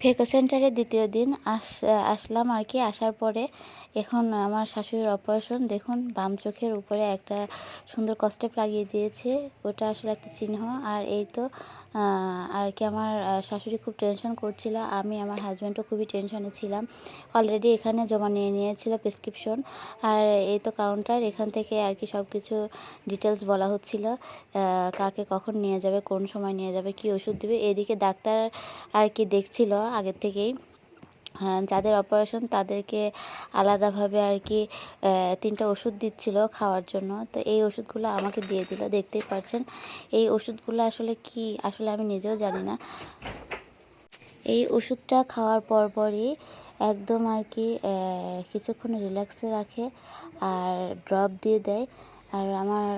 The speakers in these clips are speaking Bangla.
ফেকো সেন্টারে দ্বিতীয় দিন আস, আসলাম আর কি। আসার পরে এখন আমার শাশুড়ির অপারেশন দেখুন, বাম চোখের উপরে একটা সুন্দর কস্টেপ লাগিয়ে দিয়েছে। ওটা আসলে একটা চিহ্ন। আর এই তো আর কি আমার শাশুড়ি খুব টেনশন করছিল। আমি, আমার হাজব্যান্ডও খুবই টেনশনে ছিলাম। অলরেডি এখানে জমা নিয়ে নিয়েছিল প্রেসক্রিপশন আর এই তো কাউন্টার এখান থেকে আর কি সব কিছু ডিটেলস বলা হচ্ছিল কাকে কখন নিয়ে যাবে, কোন সময় নিয়ে যাবে, কি ওষুধ দেবে। এদিকে ডাক্তার আর কি দেখছিল আগের থেকেই। হ্যাঁ যাদের অপারেশন তাদেরকে আলাদাভাবে আর কি তিনটা ওষুধ দিচ্ছিল খাওয়ার জন্য। তো এই ওষুধগুলো আমাকে দিয়ে দিল, দেখতেই পাচ্ছেন এই ওষুধগুলো আসলে কি, আসলে আমি নিজেও জানি না। এই ওষুধটা খাওয়ার পরপরই একদম আর কি কিছুক্ষণ রিল্যাক্সে রাখে আর ড্রপ দিয়ে দেয়। আর আমার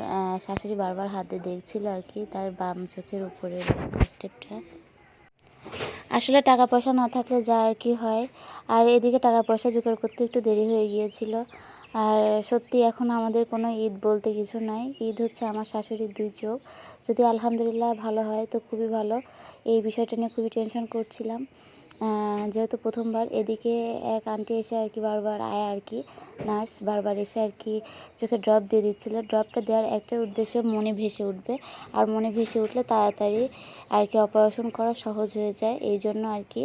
শাশুড়ি বারবার হাতে দেখছিল আর কি, তার বাম চোখের উপরের স্টেপটা আসলে টাকা পয়সা না থাকলে যা আর কি হয়। আর এদিকে টাকা পয়সা জোগাড় করতে একটু দেরি হয়ে গিয়েছিল। আর সত্যি এখন আমাদের কোনো ঈদ বলতে কিছু নাই। ঈদ হচ্ছে আমার শাশুড়ির দুই চোখ। যদি আলহামদুলিল্লাহ ভালো হয় তো খুবই ভালো। এই বিষয়টা নিয়ে খুবই টেনশন করছিলাম। যেহেতু প্রথমবার এদিকে এক আন্টি এসে আর কি বারবার আয় আর কি, নার্স বারবার এসে আর কি চোখে ড্রপ দিয়ে দিচ্ছিল। ড্রপটা দেওয়ার একটা উদ্দেশ্য মনে ভেসে উঠবে। আর মনে ভেসে উঠলে তাড়াতাড়ি আর কি অপারেশন করা সহজ হয়ে যায়। এই জন্য আর কি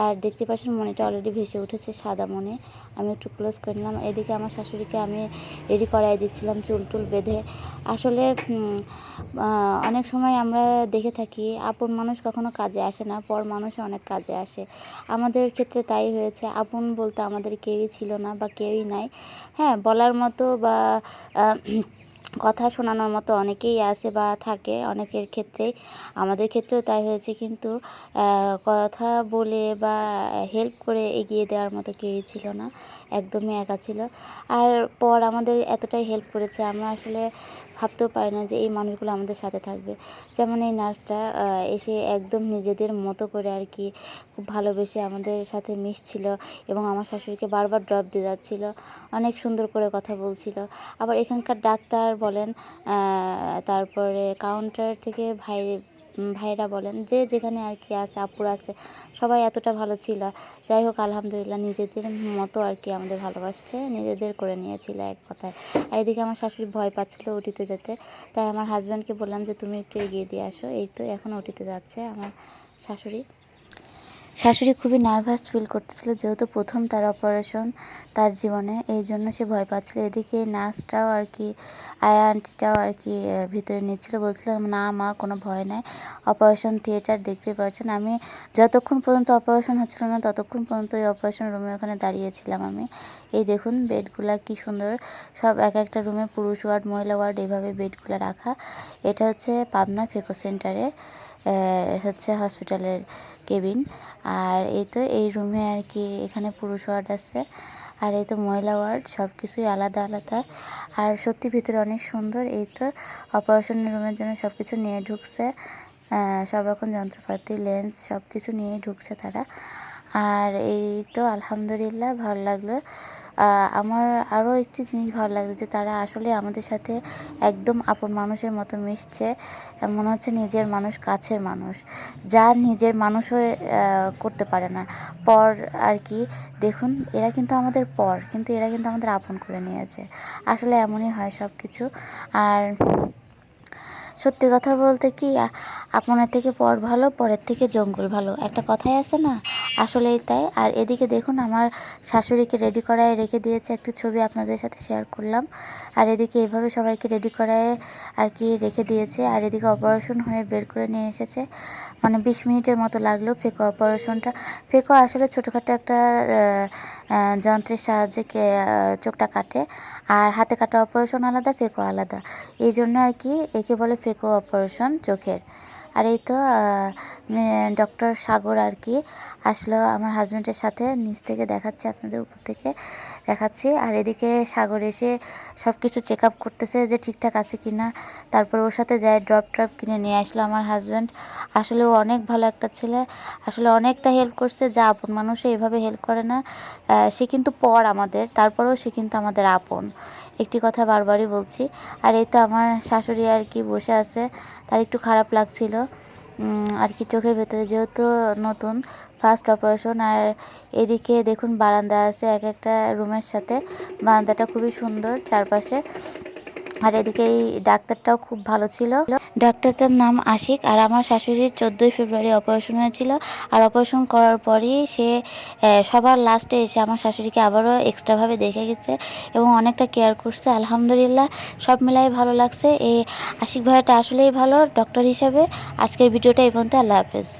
আর দেখতে পাচ্ছেন মনিটা অলরেডি ভেসে উঠেছে সাদা মনে। আমি একটু ক্লোজ করে নিলাম। এদিকে আমার শাশুড়িকে আমি রেডি করাই দিচ্ছিলাম চুল টুল বেঁধে। আসলে অনেক সময় আমরা দেখে থাকি, আপন মানুষ কখনো কাজে আসে না, পর মানুষ অনেক কাজে আসে। আমাদের ক্ষেত্রে তাই হয়েছে। আপন বলতে আমাদের কেউই ছিল না বা কেউই নাই। হ্যাঁ বলার মতো বা কথা শোনানোর মতো অনেকেই আছে বা থাকে অনেকের ক্ষেত্রেই আমাদের ক্ষেত্রেও তাই হয়েছে কিন্তু কথা বলে বা হেল্প করে এগিয়ে দেওয়ার মতো কেউই ছিল না, একদমই একা ছিল। আর পর আমাদের এতটাই হেল্প করেছে, আমরা আসলে ভাবতেও পারি না যে এই মানুষগুলো আমাদের সাথে থাকবে। যেমন এই নার্সরা এসে একদম নিজেদের মতো করে আর কি খুব ভালোবেসে আমাদের সাথে মিশছিল এবং আমার শাশুড়িকে বারবার ড্রপ দিয়ে যাচ্ছিল, অনেক সুন্দর করে কথা বলছিল। আবার এখানকার ডাক্তার বলেন তারপরে কাউন্টার থেকে ভাই ভাইরা বলেন, যে যেখানে আর কি আছে, আপুর আছে, সবাই এতটা ভালো ছিল। যাই হোক, আলহামদুলিল্লাহ নিজেদের মতো আর কি আমাদের ভালোবাসছে, নিজেদের করে নিয়েছিল এক কথায়। আর এদিকে আমার শাশুড়ি ভয় পাচ্ছিল ওটিতে যেতে, তাই আমার হাজব্যান্ডকে বললাম যে, তুমি একটু এগিয়ে দিয়ে আসো। এই তো এখন ওটিতে যাচ্ছে আমার শাশুড়ি। শাশুড়ি খুবই নার্ভাস ফিল করতেছিল যেহেতু প্রথম তার অপারেশন তার জীবনে, এই জন্য সে ভয় পাচ্ছিল। এদিকে নার্সটাও আর কি, আয়া আন্টিটাও আর কি ভিতরে নিচ্ছিল। বলছিলাম না মা, কোনো ভয় নাই। অপারেশন থিয়েটার দেখতে পাচ্ছেন আমি যতক্ষণ পর্যন্ত অপারেশন হচ্ছিল না, ততক্ষণ পর্যন্ত ওই অপারেশন রুমে ওখানে দাঁড়িয়েছিলাম আমি। এই দেখুন, বেডগুলা কি সুন্দর। সব এক একটা রুমে পুরুষ ওয়ার্ড, মহিলা ওয়ার্ড এইভাবে বেডগুলো রাখা। এটা হচ্ছে পাবনা ফেকো সেন্টারে। হচ্ছে হসপিটালের কেবিন। আর এই তো এই রুমে আর কি এখানে পুরুষ ওয়ার্ড আছে। আর এই তো মহিলা ওয়ার্ড সব কিছুই আলাদা আলাদা। আর সত্যি ভিতরে অনেক সুন্দর, এই তো অপারেশন রুমের জন্য সব কিছু নিয়ে ঢুকছে। সব রকম যন্ত্রপাতি লেন্স সব কিছু নিয়ে ঢুকছে তারা। আর এই তো আলহামদুলিল্লাহ, ভালো লাগল। আমার আরও একটি জিনিস ভালো লাগল যে তারা আসলে আমাদের সাথে একদম আপন মানুষের মতো মিশছে। মনে হচ্ছে নিজের মানুষ কাছের মানুষ, যা নিজের মানুষ হয়ে করতে পারে না। পর আর কি, দেখুন, এরা কিন্তু আমাদের পর, কিন্তু এরা কিন্তু আমাদের আপন করে নিয়েছে। আসলে এমনই হয় সব কিছু আর সত্যি কথা বলতে কি আপনার থেকে পর ভালো, পরের থেকে জঙ্গল ভালো। একটা কথাই আছে না? আসলেই তাই। আর এদিকে দেখুন, আমার শাশুড়িকে রেডি করায় রেখে দিয়েছে একটি ছবি আপনাদের সাথে শেয়ার করলাম। আর এদিকে এভাবে সবাইকে রেডি করায় আর কি রেখে দিয়েছে। আর এদিকে অপারেশন হয়ে বের করে নিয়ে এসেছে। মানে বিশ মিনিটের মতো লাগল ফেকো অপারেশনটা ফেকো আসলে ছোটোখাটো একটা যন্ত্রের সাহায্যে চোখটা কাটে। আর হাতে কাটা অপারেশন আলাদা, ফেকো আলাদা। এই জন্য আর কি একে বলে ফেকো অপারেশন চোখের। আর এই তো ডক্টর সাগর আর কি আসলো আমার হাজব্যান্ডের সাথে, নিচ থেকে দেখাচ্ছি আপনাদের উপর থেকে, দেখাচ্ছি। আর এদিকে সাগর এসে সব কিছু চেক আপ করতেছে যে ঠিকঠাক আছে কি না তারপর ওর সাথে যায় ড্রপ ট্রপ কিনে নিয়ে আসলো আমার হাজব্যান্ড আসলে ও অনেক ভালো একটা ছেলে, আসলে অনেকটা হেল্প করছে, যা আপন মানুষে এভাবে হেল্প করে না। সে কিন্তু পর আমাদের, তারপরেও সে কিন্তু আমাদের আপন। একটি কথা বারবারই বলছি। আর এই তো আমার শাশুড়ি আর কি বসে আছে, তার একটু খারাপ লাগছিল। আর কি চোখের ভেতরে যেহেতু নতুন ফার্স্ট অপারেশন আর এদিকে দেখুন বারান্দা আছে এক একটা রুমের সাথে। বারান্দাটা খুবই সুন্দর চারপাশে। আর এদিকে এই ডাক্তারটাও খুব ভালো ছিল। ডাক্তারটার নাম আশিক আর আমার শাশুড়ির চোদ্দোই ফেব্রুয়ারি অপারেশন হয়েছিল। আর অপারেশন করার পরই সে সবার লাস্টে এসে আমার শাশুড়িকে আবারও এক্সট্রাভাবে দেখে গেছে এবং অনেকটা কেয়ার করছে। আলহামদুলিল্লাহ সব মিলাই ভালো লাগছে। এই আশিক ভাইয়াটা আসলেই ভালো ডক্টর হিসাবে। আজকের ভিডিওটা এই পর্যন্ত। আল্লাহ হাফেজ।